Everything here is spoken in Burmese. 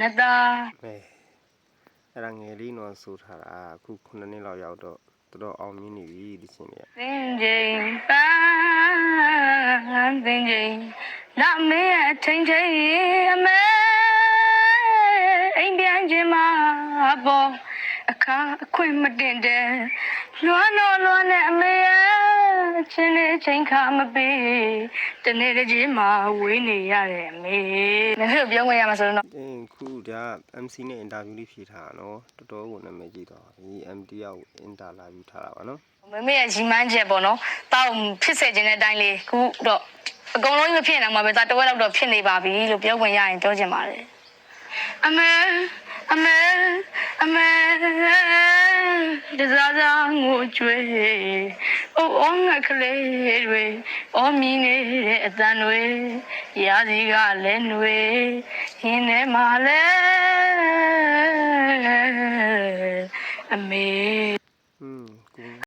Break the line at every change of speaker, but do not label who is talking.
နတာ
အဲအဲ့ဒါငယ်လေးနော်ဆိုထားတာအခု9နှစ်လောက်ရောက်တော့ တော်တော်အောင်မြင်နေပြီဒီချင်းလေးက
သင်ချိန်ပန်းသင်ချိန်လာမင်းရဲ့အချိန်ချိန်အမဲအိမ်ပြန်ခြင်းမှာပေါ်အခါအခွင့်မတင်တဲ့လွမ်းတော့လွမ်းတဲ့အမေရဲ့အ ချင်းလေးအချိန်ခါမပေးတနေ့တစ်ချိန်မှာဝေးနေရတဲ့အမေမင်းတို့ပြောခွင့်ရမှာဆိုတော့
အင်းခုဒါ MC နဲ့ interview လေးဖြေထားတာနော်တော်တော်ကိုနာမည်ကြီးတော့ဒီ MD ရောက် interview ထားတာပါနော်
မမေရဲ့ရီမန်းချက်ပေါ့နော်တောက်ဖြစ်စေခြင်းတဲ့အတိုင်းလေးခုတော့အကုန်လုံးကြီးမဖြစ်နိုင်မှာပဲဒါတဝက်လောက်တော့ဖြစ်နေပါပြီလို့ပြောခွင့်ရရင်ပြောချင်ပါတယ်အမေအမေအမေဒီစားစားငိုကြွေး အိုးအောင်ငါကလေးတွေအော်မီနေတဲ့အတန်တွေရာစီကလည်းနှွေရင်းထဲမှာလဲအမေ